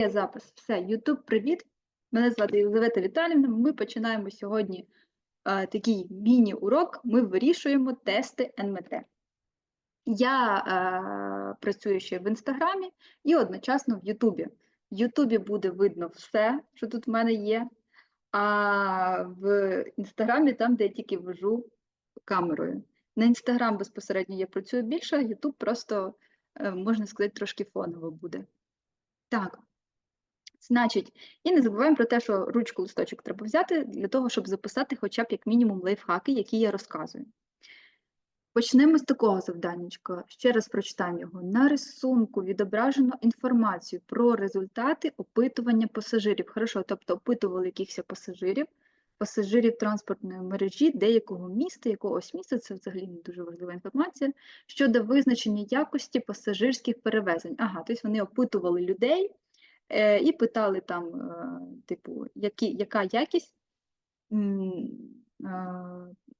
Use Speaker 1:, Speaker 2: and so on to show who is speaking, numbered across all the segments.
Speaker 1: Є запис. Все, Ютуб, привіт. Мене звати Єлизавета Віталіївна. Ми починаємо сьогодні е, такий міні-урок. Ми вирішуємо тести НМТ. Я е, працюю ще в інстаграмі і одночасно в Ютубі. В Ютубі буде видно все, що тут в мене є. А в інстаграмі там, де я тільки ввожу камерою. На інстаграм безпосередньо я працюю більше, а Ютуб просто, е, можна сказати, трошки фоново буде. Так. Значить, і не забуваємо про те, що ручку листочок треба взяти для того, щоб записати хоча б як мінімум лайфхаки, які я розказую. Почнемо з такого завданнячка. Ще раз прочитаємо його. На рисунку відображено інформацію про результати опитування пасажирів. Хорошо, тобто опитували якихось пасажирів, пасажирів транспортної мережі деякого міста, якогось міста, це взагалі не дуже важлива інформація, щодо визначення якості пасажирських перевезень. Ага, тобто вони опитували людей і питали там, е, типу, які, яка якість е,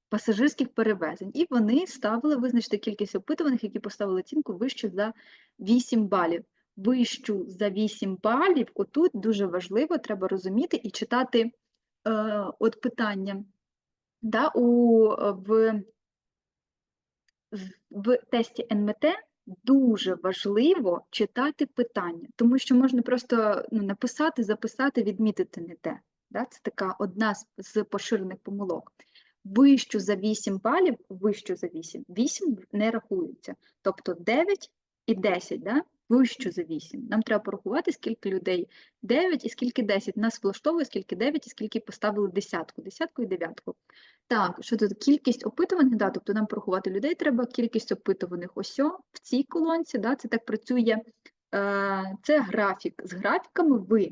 Speaker 1: пасажирських перевезень. І вони ставили визначити кількість опитуваних, які поставили оцінку вищу за 8 балів. Вищу за 8 балів, отут дуже важливо, треба розуміти і читати е, от питання. Да, у, е, в, в- в тесті НМТ дуже важливо читати питання, тому що можна просто ну, написати, записати, відмітити не те. Да? Це така одна з, поширених помилок. Вищу за 8 балів, вищу за 8, 8 не рахується. Тобто 9 і 10, да? вищу за 8. Нам треба порахувати, скільки людей 9 і скільки 10. Нас влаштовує, скільки 9 і скільки поставили десятку, десятку і дев'ятку. Так, що кількість опитуваних, да, тобто нам порахувати людей треба, кількість опитуваних ось в цій колонці, да, це так працює. Е, Це графік. З графіками ви.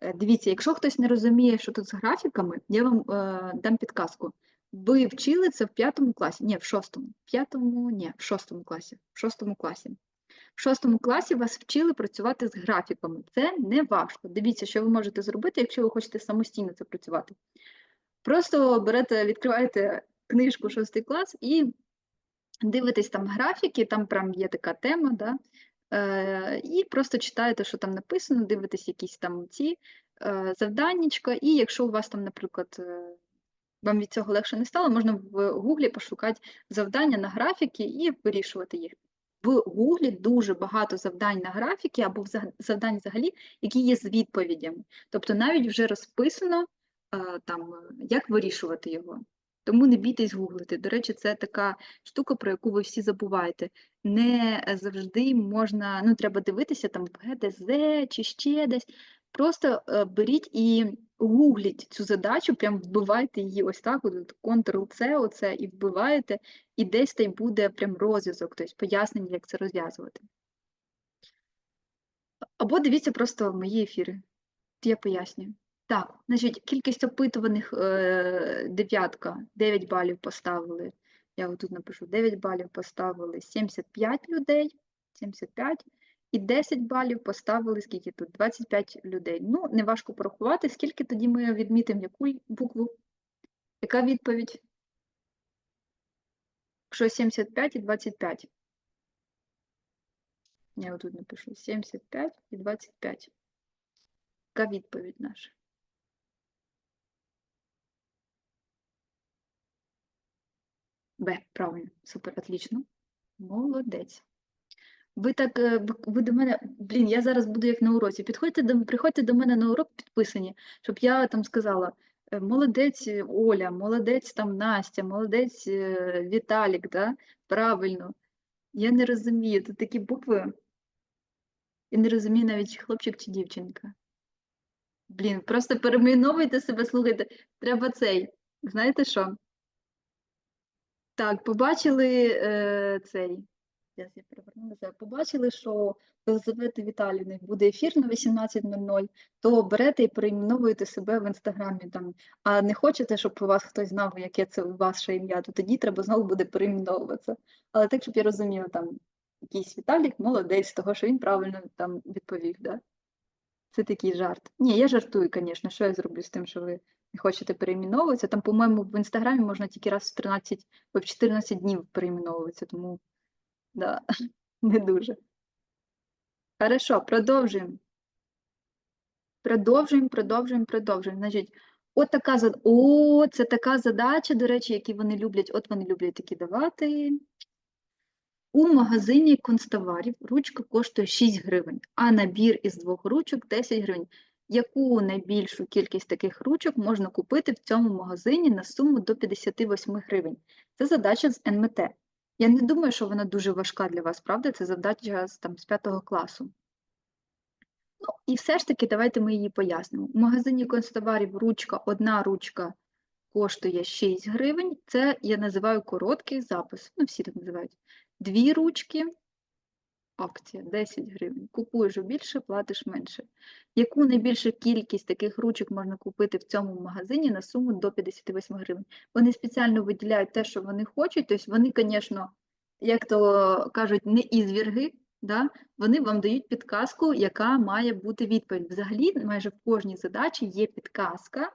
Speaker 1: е, Дивіться, якщо хтось не розуміє, що тут з графіками, я вам е, дам підказку. Ви вчили це в п'ятому класі, ні, в шостому, в п'ятому, ні, в шостому класі, в шостому класі. В шостому класі вас вчили працювати з графіками. Це не важко. Дивіться, що ви можете зробити, якщо ви хочете самостійно це працювати. Просто берете, відкриваєте книжку шостий клас і дивитесь там графіки, там прям є така тема, да? е, і просто читаєте, що там написано, дивитесь якісь там ці е, завданнячка, і якщо у вас там, наприклад, е, вам від цього легше не стало, можна в Гуглі пошукати завдання на графіки і вирішувати їх. В Гуглі дуже багато завдань на графіки або завдань взагалі, які є з відповідями. Тобто навіть вже розписано там, е, як вирішувати його. Тому не бійтесь гуглити. До речі, це така штука, про яку ви всі забуваєте. Не завжди можна, ну треба дивитися там в ГДЗ чи ще десь. Просто е, беріть і гугліть цю задачу, прям вбивайте її ось так, Ctrl-C оце, і вбиваєте, і десь та й буде прям розв'язок, тобто пояснення, як це розв'язувати. Або дивіться просто мої ефіри. Я пояснюю. Так, значить, кількість опитуваних е, дев'ятка, 9 балів поставили. Я отут напишу 9 балів поставили 75 людей, 75, і 10 балів поставили скільки тут? 25 людей. Ну, не важко порахувати, скільки тоді ми відмітимо яку букву? Яка відповідь? Якщо 75 і 25. Я отут напишу 75 і 25. Яка відповідь наша? Б, правильно, супер, отлично. Молодець. Ви так, е, ви- до мене, блін, я зараз буду як на уроці. Підходьте до, приходьте до мене на урок підписані, щоб я там сказала, е, молодець е, Оля, молодець там Настя, молодець Віталік, да? Правильно. Я не розумію, тут такі букви. Я не розумію навіть, чи хлопчик чи дівчинка. Блін, просто перейменовуйте себе, слухайте. Треба цей. Знаєте що? Так, побачили е, цей. Я перевернулася. Побачили, що Елизавети Віталіївни буде ефір на 18.00, то берете і перейменовуєте себе в інстаграмі там. А не хочете, щоб у вас хтось знав, яке це ваше ім'я, то тоді треба знову буде перейменовуватися. Але так, щоб я розуміла, там якийсь Віталік молодець, того, що він правильно там відповів. Да? Це такий жарт. Ні, я жартую, звісно. Що я зроблю з тим, що ви не хочете перейменовуватися? Там, по-моєму, в інстаграмі можна тільки раз в 13, в 14 днів перейменовуватися, тому да, не дуже. Хорошо, продовжуємо. Продовжуємо, продовжуємо, продовжуємо. Значить, от така зад... О, це така задача, до речі, які вони люблять. От вони люблять такі давати. У магазині констоварів ручка коштує 6 гривень, а набір із двох ручок 10 гривень. Яку найбільшу кількість таких ручок можна купити в цьому магазині на суму до 58 гривень? Це задача з НМТ. Я не думаю, що вона дуже важка для вас, правда? Це задача там, з 5 класу. Ну, і все ж таки, давайте ми її пояснимо. У магазині констоварів ручка, одна ручка коштує 6 гривень. Це я називаю короткий запис. Ну, всі так називають. Дві ручки, акція 10 гривень. Купуєш більше, платиш менше. Яку найбільшу кількість таких ручок можна купити в цьому магазині на суму до 58 гривень? Вони спеціально виділяють те, що вони хочуть. Тобто вони, звісно, як то кажуть, не ізвірги, да? вони вам дають підказку, яка має бути відповідь. Взагалі, майже в кожній задачі є підказка,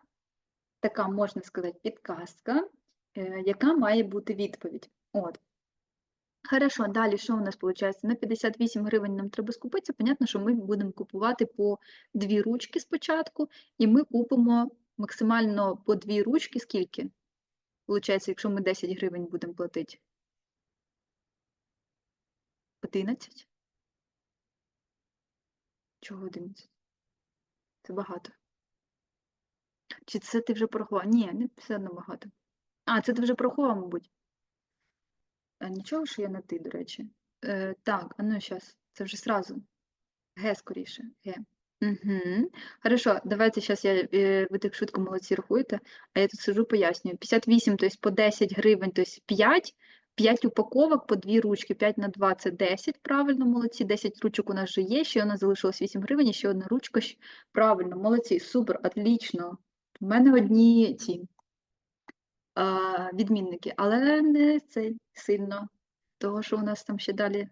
Speaker 1: така можна сказати, підказка, е, яка має бути відповідь. От. Хорошо, далі що у нас виходить? На 58 гривень нам треба скупитися. Понятно, що ми будемо купувати по дві ручки спочатку, і ми купимо максимально по дві ручки. Скільки? Получається, якщо ми 10 гривень будемо платити? 11? Чого 11? Це багато. Чи це ти вже порахував? Ні, не все одно багато. А, це ти вже порахував, мабуть. Нічого, що я на ти, до речі. Е, так, а ну зараз, це вже сразу. Г скоріше. Г. Угу. Хорошо, давайте зараз я, е, ви так швидко молодці рахуєте, а я тут сижу, пояснюю. 58, то есть по 10 гривень, то есть 5, 5 упаковок по 2 ручки, 5 на 2 це 10, правильно, молодці, 10 ручок у нас вже є, ще у нас залишилось 8 гривень, ще одна ручка, правильно, молодці, супер, отлично. У мене одні ці відмінники, але не цей сильно, того, що у нас там ще далі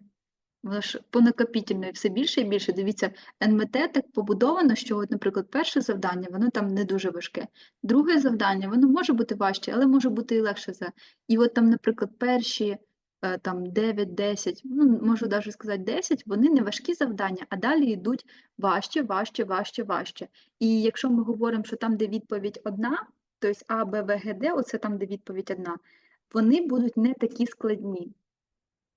Speaker 1: Воно ж по накопітельної все більше і більше. Дивіться, НМТ так побудовано, що, от, наприклад, перше завдання, воно там не дуже важке. Друге завдання, воно може бути важче, але може бути і легше за. І от там, наприклад, перші е, там 9-10, ну, можу навіть сказати 10, вони не важкі завдання, а далі йдуть важче, важче, важче, важче. І якщо ми говоримо, що там, де відповідь одна, тобто А, Б, В, Г, Д, оце там, де відповідь одна, вони будуть не такі складні.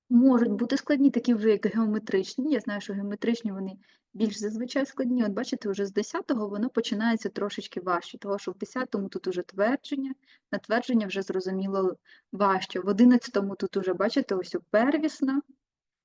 Speaker 1: Можуть бути складні, такі вже як геометричні. Я знаю, що геометричні вони більш зазвичай складні. От бачите, вже з 10-го воно починається трошечки важче, тому що в 10-му тут уже твердження, на твердження вже зрозуміло важче. В 11-му тут уже, бачите, ось первісна.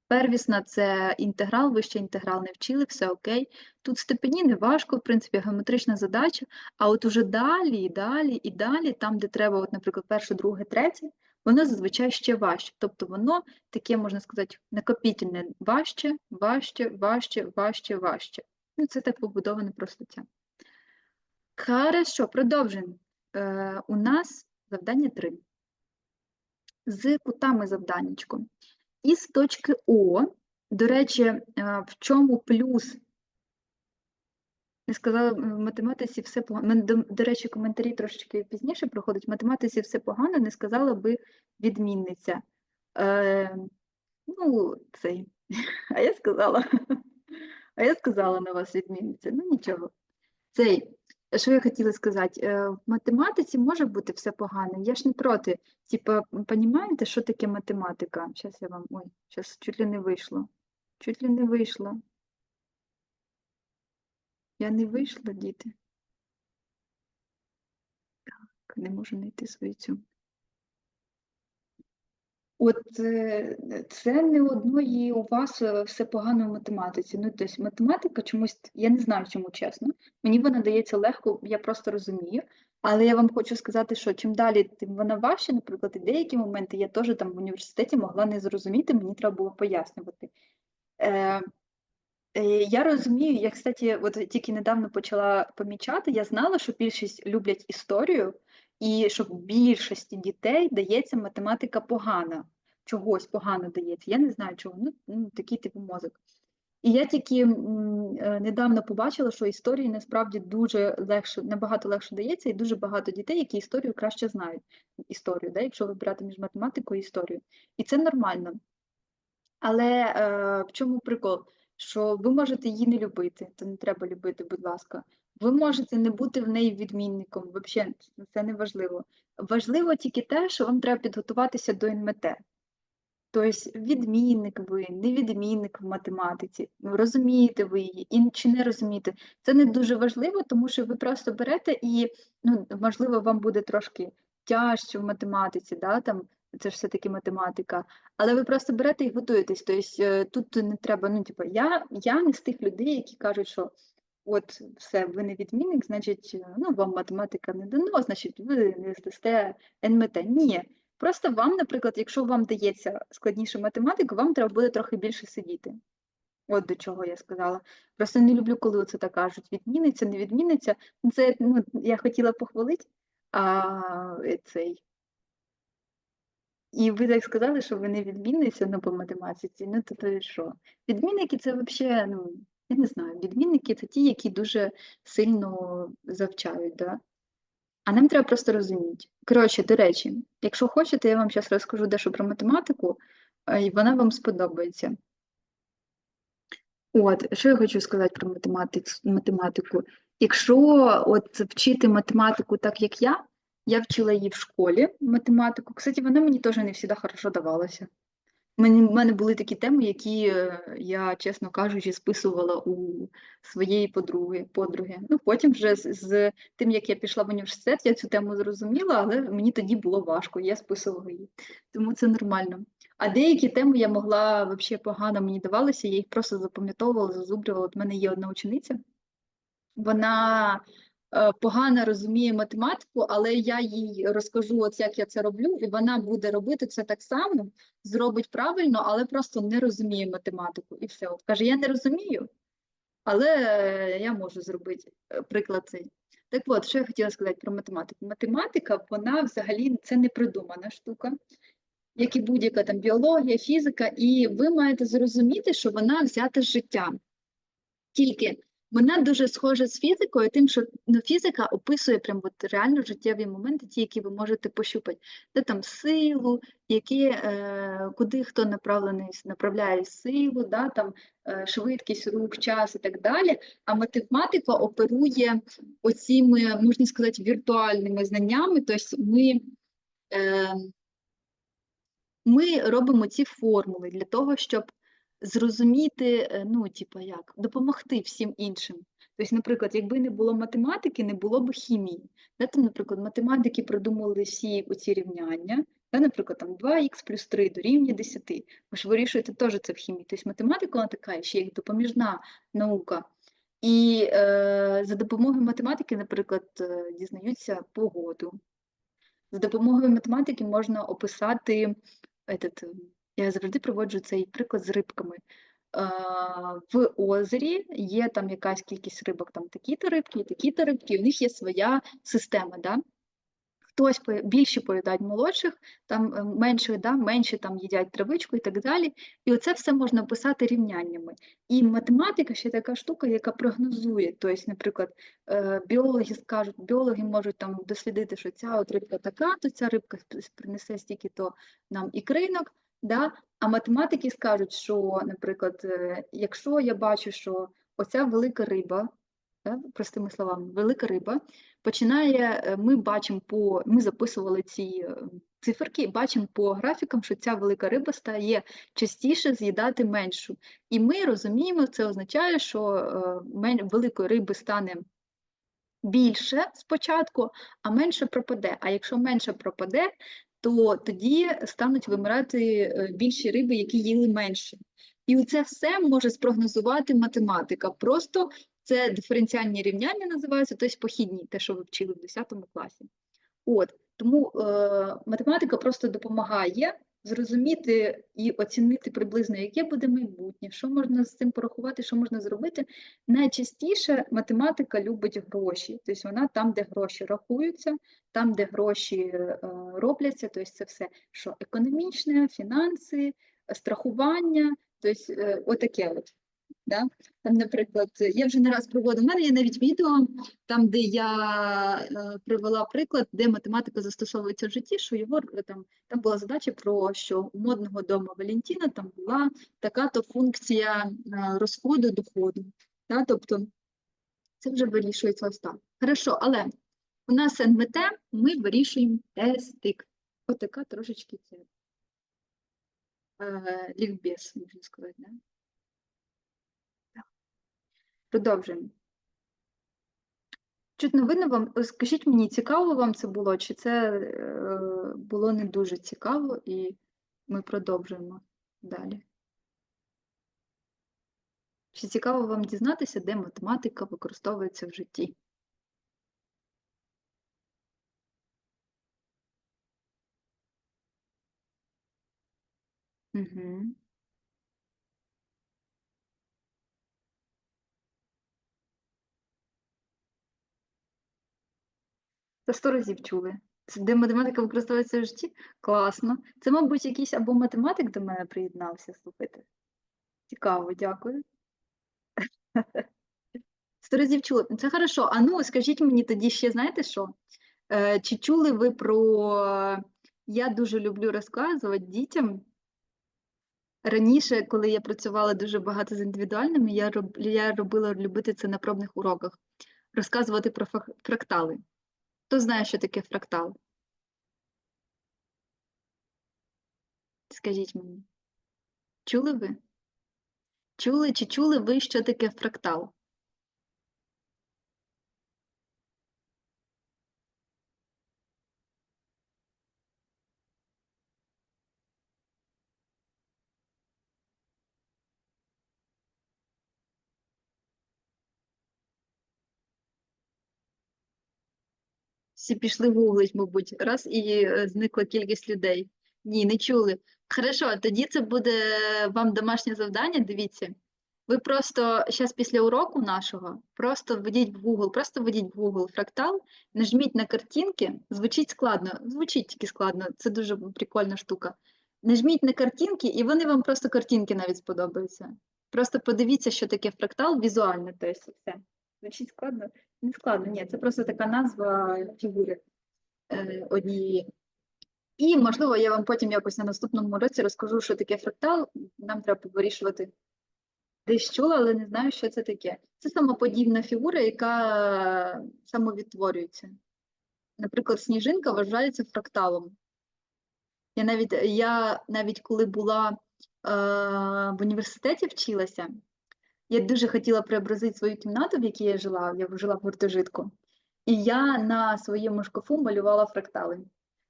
Speaker 1: Первісна це інтеграл, ви ще інтеграл не вчили, все окей. Тут степені не важко, в принципі, геометрична задача, а от уже далі, і далі, і далі, там, де треба, от, наприклад, перше, друге, третє, воно зазвичай ще важче. Тобто воно таке, можна сказати, накопітельне важче, важче, важче, важче, важче. Ну, це так побудоване просто це. Хорошо, продовжуємо. Е, у нас завдання 3. З кутами завданнячко. Із точки О, до речі, е, в чому плюс? Не сказала, в математиці все погано. До, до речі, коментарі трошечки пізніше проходять. В математиці все погано, не сказала би відмінниця. Е, ну, цей. А я сказала. А я сказала на вас відмінниця. Ну нічого. Цей. Що я хотіла сказати? Е, В математиці може бути все погано. Я ж не проти. Типа, розумієте, що таке математика? Зараз я вам. Ой, зараз чуть ли не вийшло. Чуть ли не вийшло. Я не вийшла, діти. Так, не можу знайти свою цю. От е, це не одної у вас е, все погано в математиці. Ну, тобто математика чомусь, я не знаю, чому чесно. Мені вона дається легко, я просто розумію. Але я вам хочу сказати, що чим далі, тим вона важче, наприклад, і деякі моменти я теж там в університеті могла не зрозуміти, мені треба було пояснювати. Е, Е, Я розумію, я, кстати, от тільки недавно почала помічати, я знала, що більшість люблять історію, і що більшості дітей дається математика погана, чогось погано дається. Я не знаю чого, ну, ну такий типу мозок. І я тільки е, недавно побачила, що історії насправді дуже легше, набагато легше дається, і дуже багато дітей, які історію краще знають. Історію, да, якщо вибирати між математикою і історією. І це нормально. Але е, в чому прикол? що ви можете її не любити, то не треба любити, будь ласка. Ви можете не бути в неї відмінником, взагалі це не важливо. Важливо тільки те, що вам треба підготуватися до НМТ. Тобто відмінник ви, не відмінник в математиці, ну, розумієте ви її і чи не розумієте. Це не дуже важливо, тому що ви просто берете і, ну, можливо, вам буде трошки тяжче в математиці, да, там, це ж все-таки математика, але ви просто берете і готуєтесь. Тобто тут не треба, ну, типу, я, я не з тих людей, які кажуть, що от все, ви не відмінник, значить, ну, вам математика не дано, значить, ви не здасте НМТ. Ні. Просто вам, наприклад, якщо вам дається складніша математика, вам треба буде трохи більше сидіти. От до чого я сказала. Просто не люблю, коли це так кажуть. Відміниться, не відміниться. Це ну, я хотіла похвалити, а е, цей. І ви так сказали, що ви не відмінниця ну, по математиці. Ну, то то що? Відмінники це взагалі, ну, я не знаю, відмінники це ті, які дуже сильно завчають. Да? А нам треба просто розуміти. Коротше, до речі, якщо хочете, я вам зараз розкажу дещо про математику, і вона вам сподобається. От, що я хочу сказати про математику. Якщо от вчити математику так, як я, я вчила її в школі математику. Кстати, вона мені теж не завжди хорошо давалася. У мене були такі теми, які е, я, чесно кажучи, списувала у своєї подруги. подруги. Ну, Потім вже з, з тим, як я пішла в університет, я цю тему зрозуміла, але мені тоді було важко, я списувала її. Тому це нормально. А деякі теми я могла взагалі погано мені давалися, я їх просто запам'ятовувала, зазубрювала. От в мене є одна учениця, вона погано розуміє математику, але я їй розкажу, от як я це роблю, і вона буде робити це так само, зробить правильно, але просто не розуміє математику. І все. От каже: я не розумію, але я можу зробити е, приклад цей. Так от, що я хотіла сказати про математику. Математика, вона взагалі це не придумана штука, як і будь-яка там біологія, фізика, і ви маєте зрозуміти, що вона взята з життя. Тільки вона дуже схожа з фізикою, тим, що ну, фізика описує прям от реально життєві моменти, ті, які ви можете пощупати, де там силу, які, е, куди хто направлений, направляє силу, да, там е, швидкість рук, час і так далі. А математика оперує оціми, можна сказати, віртуальними знаннями, тобто ми. Е, ми робимо ці формули для того, щоб зрозуміти, е, ну, типа як, допомогти всім іншим. Тобто, наприклад, якби не було математики, не було б хімії. Да, там, наприклад, математики придумали всі оці рівняння, да, наприклад, там 2х плюс 3 дорівнює 10. Ви ж вирішуєте теж це в хімії. Тобто математика вона така, ще як допоміжна наука. І е, за допомогою математики, наприклад, е, дізнаються погоду. За допомогою математики можна описати этот, я завжди проводжу цей приклад з рибками. В озері є там якась кількість рибок, там такі-то рибки, такі-то рибки, і в них є своя система. Да? Хтось більше поїдають молодших, там е, менше, да, менше там їдять травичку і так далі. І оце все можна писати рівняннями. І математика ще така штука, яка прогнозує. Тобто, наприклад, е, біологи скажуть, біологи можуть там дослідити, що ця от рибка така, то ця рибка принесе стільки-то нам ікринок. Да? А математики скажуть, що, наприклад, е, якщо я бачу, що оця велика риба, да, простими словами, велика риба починає, е, ми бачимо по, ми записували ці е, циферки бачимо по графікам, що ця велика риба стає частіше з'їдати меншу. І ми розуміємо, це означає, що великої риби стане. Більше спочатку, а менше пропаде. А якщо менше пропаде, то тоді стануть вимирати е, більші риби, які їли менше. І це все може спрогнозувати математика. Просто це диференціальні рівняння називаються, тобто похідні, те, що ви вчили в 10 класі. От Тому е, математика просто допомагає зрозуміти і оцінити приблизно, яке буде майбутнє, що можна з цим порахувати, що можна зробити. Найчастіше математика любить гроші, тобто вона там, де гроші рахуються, там, де гроші е, робляться, тобто це все, що економічне, фінанси, страхування, тобто е, отаке от. Да? Там, наприклад, я вже не раз проводила, у мене є навіть відео, там, де я е, привела приклад, де математика застосовується в житті, що його е, там, там була задача про що у модного дому Валентіна там була така-то функція е, розходу доходу. Да? Тобто це вже вирішується ось. Хорошо, але у нас НМТ ми вирішуємо тестик. Отака трошечки це е, лікбез, можна сказати, да? Продовжуємо. Чутно видно вам, скажіть мені, цікаво вам це було, чи це е, було не дуже цікаво, і ми продовжуємо далі. Чи цікаво вам дізнатися, де математика використовується в житті? Угу. Це сто разів чули. Це де математика використовується в житті? Класно. Це, мабуть, якийсь або математик до мене приєднався, слухайте. Цікаво, дякую. Сто разів чули. Це хорошо. А ну, скажіть мені тоді ще, знаєте що? Е, Чи чули ви про. Я дуже люблю розказувати дітям. Раніше, коли я працювала дуже багато з індивідуальними, я робила любити це на пробних уроках. Розказувати про фрактали. Хто знає, що таке фрактал? Скажіть мені. Чули ви? Чули чи чули ви, що таке фрактал? Всі пішли гуглить, мабуть, раз і е, зникла кількість людей. Ні, не чули. Хорошо, тоді це буде вам домашнє завдання. Дивіться. Ви просто зараз після уроку нашого просто введіть в Google, просто введіть в Google фрактал, нажміть на картинки, звучить складно, звучить тільки складно, це дуже прикольна штука. Нажміть на картинки, і вони вам просто картинки навіть сподобаються. Просто подивіться, що таке фрактал візуально, то есть все. Звучить складно? Не складно, ні, це просто така назва фігури е, однієї. І, можливо, я вам потім якось на наступному році розкажу, що таке фрактал. Нам треба вирішувати. Десь чула, але не знаю, що це таке. Це самоподібна фігура, яка самовідтворюється. Наприклад, сніжинка вважається фракталом. Я навіть, я навіть коли була е, в університеті вчилася, я дуже хотіла преобразити свою кімнату, в якій я жила, я жила в гуртожитку, і я на своєму шкафу малювала фрактали.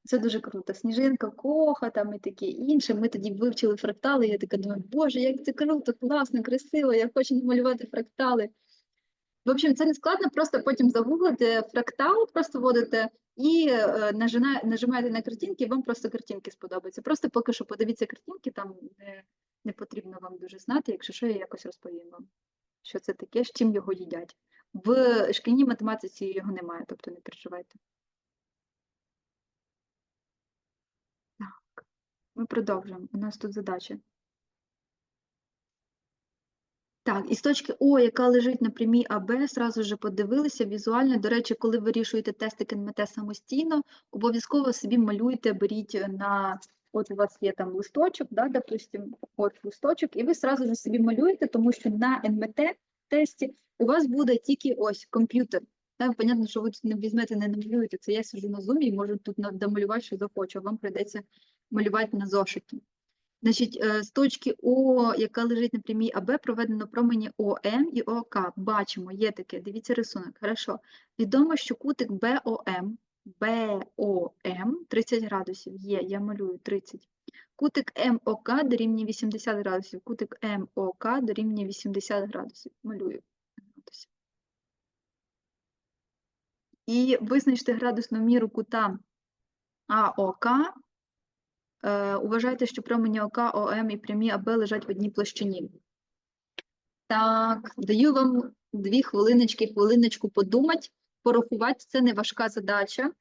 Speaker 1: Це дуже круто. Сніжинка, коха там і таке інше. Ми тоді вивчили фрактали. Я така думаю, боже, як це круто, класно, красиво, я хочу намалювати фрактали. В общем, це не складно, просто потім загуглите фрактал, просто вводите і е, нажимаєте на картинки, і вам просто картинки сподобаються. Просто поки що подивіться картинки, там не, не потрібно вам дуже знати, якщо що, я якось розповім вам, що це таке, з чим його їдять. В шкільній математиці його немає, тобто не переживайте. Так, ми продовжуємо. У нас тут задача. Так, і з точки О, яка лежить на прямій АБ, зразу ж подивилися візуально. До речі, коли вирішуєте тестик НМТ самостійно, обов'язково собі малюйте, беріть на, от у вас є там листочок, да, допустим, от листочок, і ви зразу ж собі малюєте, тому що на НМТ тесті у вас буде тільки ось комп'ютер. Там, понятно, що ви тут не візьмете, не намалюєте. Це я сиджу на зумі і можу тут домалювати, що захочу, вам прийдеться малювати на зошиті. Значить, е, з точки О, яка лежить на прямій АБ, проведено промені ОМ і ОК. Бачимо, є таке, дивіться рисунок. Хорошо. Відомо, що кутик БОМ, БОМ 30 градусів є, я малюю 30. Кутик МОК дорівнює 80 градусів, кутик МОК дорівнює 80 градусів. Малюю. І визначте градусну міру кута АОК Уважайте, що промені ОК, ОМ і прямі АБ лежать в одній площині. Так, даю вам дві хвилиночки, хвилиночку подумати, порахувати. Це не важка задача.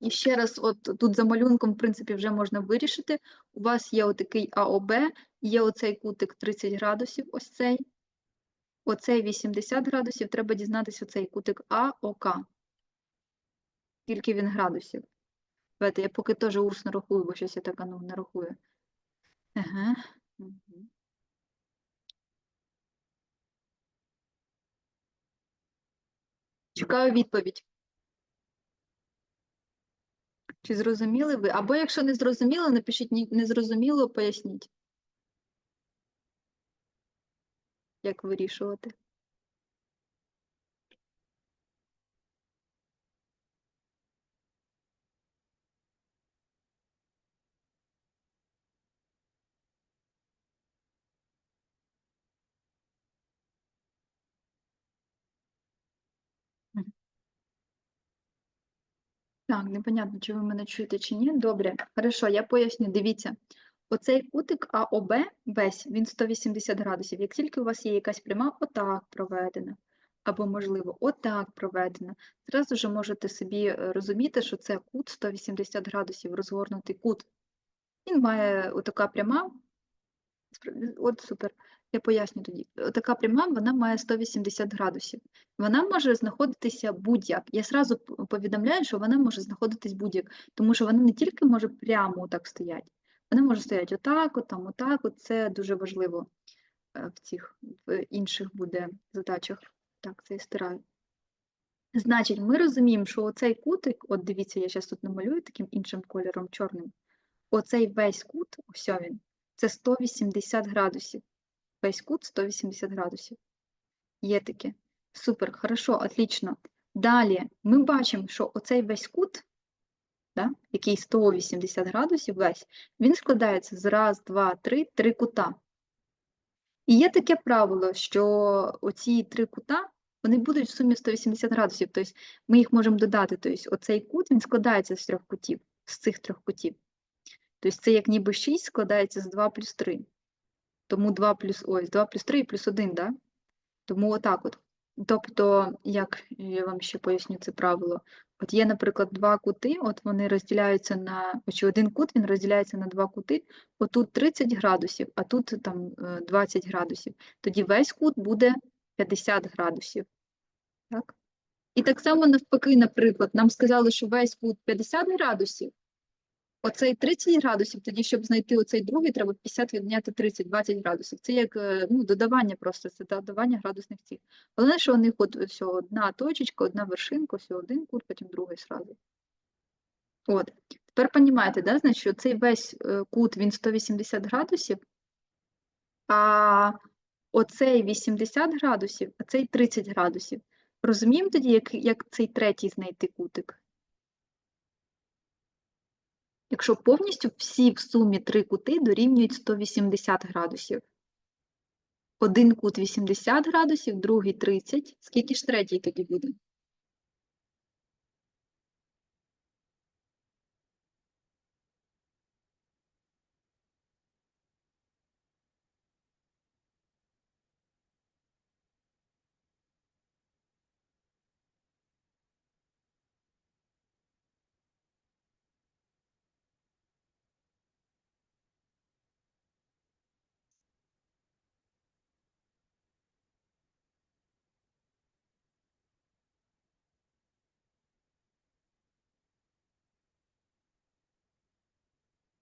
Speaker 1: І ще раз, от тут за малюнком, в принципі, вже можна вирішити. У вас є отакий АОБ, є оцей кутик 30 градусів, ось цей. Оцей 80 градусів, треба дізнатися оцей кутик АОК. Скільки він градусів? Давайте я поки теж урс нарахую, бо щось я так ану нарахую. Ага. мгм. Чекаю відповідь. Чи зрозуміли ви? Або якщо не зрозуміло, напишіть незрозуміло, поясніть. Як вирішувати? Так, непонятно, чи ви мене чуєте чи ні. Добре, хорошо, я поясню. Дивіться, оцей кутик АОБ весь, він 180 градусів. Як тільки у вас є якась пряма отак проведена, або, можливо, отак проведена, зразу ж можете собі е, розуміти, що це кут 180 градусів, розгорнутий кут. Він має отака пряма. От супер. Я поясню тоді. Така пряма, вона має 180 градусів. Вона може знаходитися будь-як. Я сразу повідомляю, що вона може знаходитись будь-як, тому що вона не тільки може прямо так стояти, вона може стояти отак, от там, отак. От це дуже важливо е, в цих в інших буде задачах. Так, це я стираю. Значить, ми розуміємо, що оцей кутик, от дивіться, я зараз тут намалюю таким іншим кольором чорним. Оцей весь кут, ось він, це 180 градусів. Весь кут 180 градусів. Є таке. Супер, хорошо, отлично. Далі ми бачимо, що оцей весь кут, да, який 180 градусів весь, він складається з раз, два, три, три кута. І є таке правило, що оці три кута, вони будуть в сумі 180 градусів. Тобто ми їх можемо додати. Тобто оцей кут, він складається з трьох кутів, з цих трьох кутів. Тобто це як ніби 6 складається з 2 плюс 3. Тому 2 плюс, ось, 2 плюс 3 і плюс 1, да? Тому отак от. Тобто, як я вам ще поясню це правило. От є, наприклад, два кути, от вони розділяються на, чи один кут, він розділяється на два кути, отут 30 градусів, а тут там е, 20 градусів. Тоді весь кут буде 50 градусів. Так? І так само навпаки, наприклад, нам сказали, що весь кут 50 градусів, Оцей 30 градусів, тоді, щоб знайти оцей другий, треба 50 відняти 30, 20 градусів. Це як е, ну, додавання просто, це додавання градусних цих. Головне, що у них от все одна точечка, одна вершинка, все один кут, потім другий сразу. От. Тепер розумієте, да, значить, що цей весь е, кут, він 180 градусів, а оцей 80 градусів, а цей 30 градусів. Розуміємо тоді, як, як цей третій знайти кутик? Якщо повністю всі в сумі три кути дорівнюють 180 градусів. Один кут 80 градусів, другий 30. Скільки ж третій тоді буде?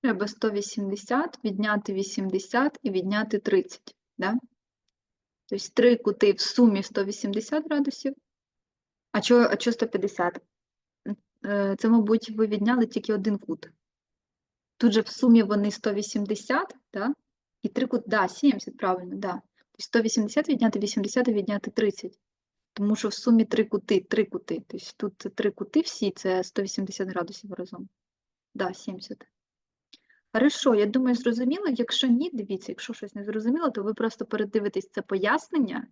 Speaker 1: Треба 180, відняти 80 і відняти 30. Да? Тобто три кути в сумі 180 градусів. А чого, а чого 150? Е, Це, мабуть, ви відняли тільки один кут. Тут же в сумі вони 180, да? і три кути, да, 70, правильно, да. Тобто 180 відняти 80 і відняти 30. Тому що в сумі три кути, три кути. Тобто тут три кути всі, це 180 градусів разом. Да, 70. Хорошо, я думаю, зрозуміло. Якщо ні, дивіться, якщо щось не зрозуміло, то ви просто передивитесь це пояснення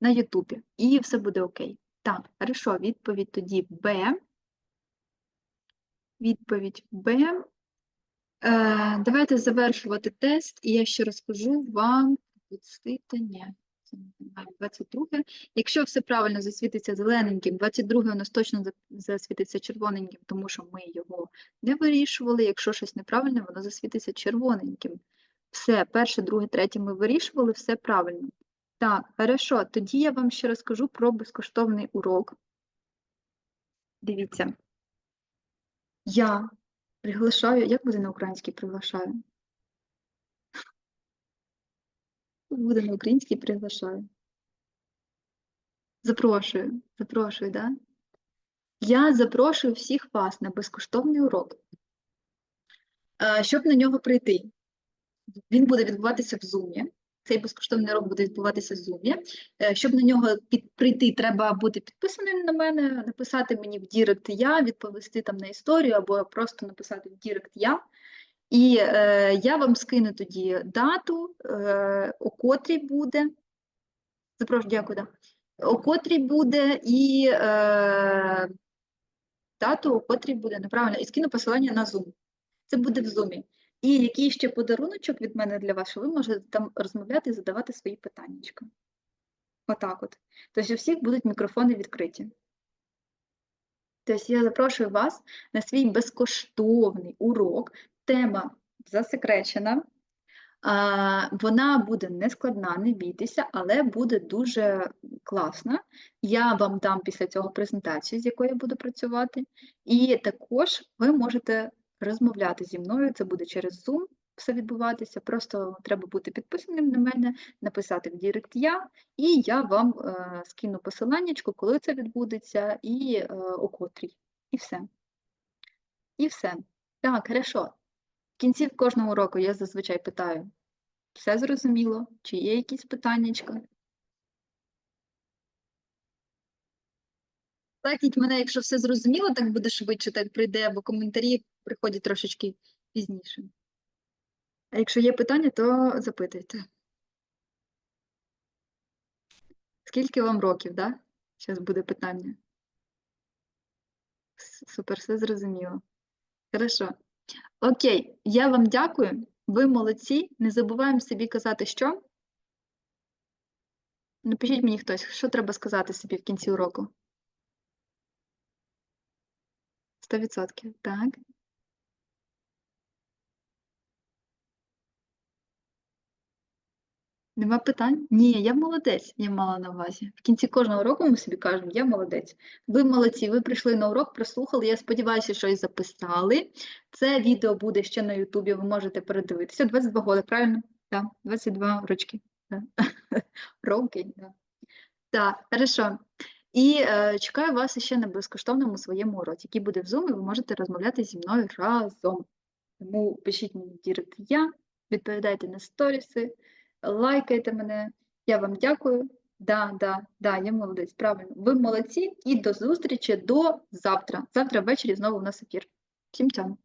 Speaker 1: на Ютубі, і все буде окей. Так, хорошо, відповідь тоді Б. Відповідь Б. Е, давайте завершувати тест, і я ще розкажу вам. Відстити, ні, Це ми знаємо, 22. Якщо все правильно засвітиться зелененьким, 22 у нас точно засвітиться червоненьким, тому що ми його не вирішували. Якщо щось неправильне, воно засвітиться червоненьким. Все, перше, друге, третє ми вирішували, все правильно. Так, хорошо. Тоді я вам ще розкажу про безкоштовний урок. Дивіться. Я приглашаю, як буде на українській приглашаю? Буде на українській приглашаю. Запрошую, запрошую, да? Я запрошую всіх вас на безкоштовний урок. Е, Щоб на нього прийти, він буде відбуватися в Zoom. Цей безкоштовний урок буде відбуватися в Zoom. Е, Щоб на нього прийти, треба бути підписаним на мене, написати мені в Дірект я, відповісти там на історію, або просто написати в Дірект я. І е, я вам скину тоді дату, е, о котрій буде. Запрошую, дякую, да. О котрій буде і е, дату, о котрій буде, неправильно, і скину посилання на Zoom. Це буде в Zoom. І який ще подаруночок від мене для вас, що ви можете там розмовляти і задавати свої питання. Отак от. Тобто у всіх будуть мікрофони відкриті. Тобто я запрошую вас на свій безкоштовний урок. Тема засекречена. Вона буде нескладна, не бійтеся, але буде дуже класна. Я вам дам після цього презентацію, з якою я буду працювати. І також ви можете розмовляти зі мною. Це буде через Zoom все відбуватися. Просто треба бути підписаним на мене, написати в Дірект я, і я вам е, скину посиланнячко, коли це відбудеться, і е, о котрій. І все. І все. Так, хорошо. Кінці кожного року я зазвичай питаю, все зрозуміло? Чи є якісь питаннячка? Лайкніть мене, якщо все зрозуміло, так буде швидше, так прийде, бо коментарі приходять трошечки пізніше. А якщо є питання, то запитуйте. Скільки вам років, да? Зараз буде питання. Супер, все зрозуміло. Хорошо. Окей, я вам дякую. Ви молодці. Не забуваємо собі казати, що. Напишіть мені хтось, що треба сказати собі в кінці уроку. 100%. Так. Нема питань? Ні, я молодець, я мала на увазі. В кінці кожного року ми собі кажемо, я молодець. Ви молодці, ви прийшли на урок, прослухали. Я сподіваюся, щось записали. Це відео буде ще на Ютубі, ви можете передивитися. 22 роки, правильно? Так, 22 рочки. Да. Роки, так. Так, хорошо. І е, чекаю вас ще на безкоштовному своєму уроці, який буде в Zoom, і ви можете розмовляти зі мною разом. Тому пишіть мені дірект я, відповідайте на сторіси, лайкайте мене. Я вам дякую. Да, да, да, я молодець, правильно. Ви молодці і до зустрічі до завтра. Завтра ввечері знову у нас ефір. Всім цьому.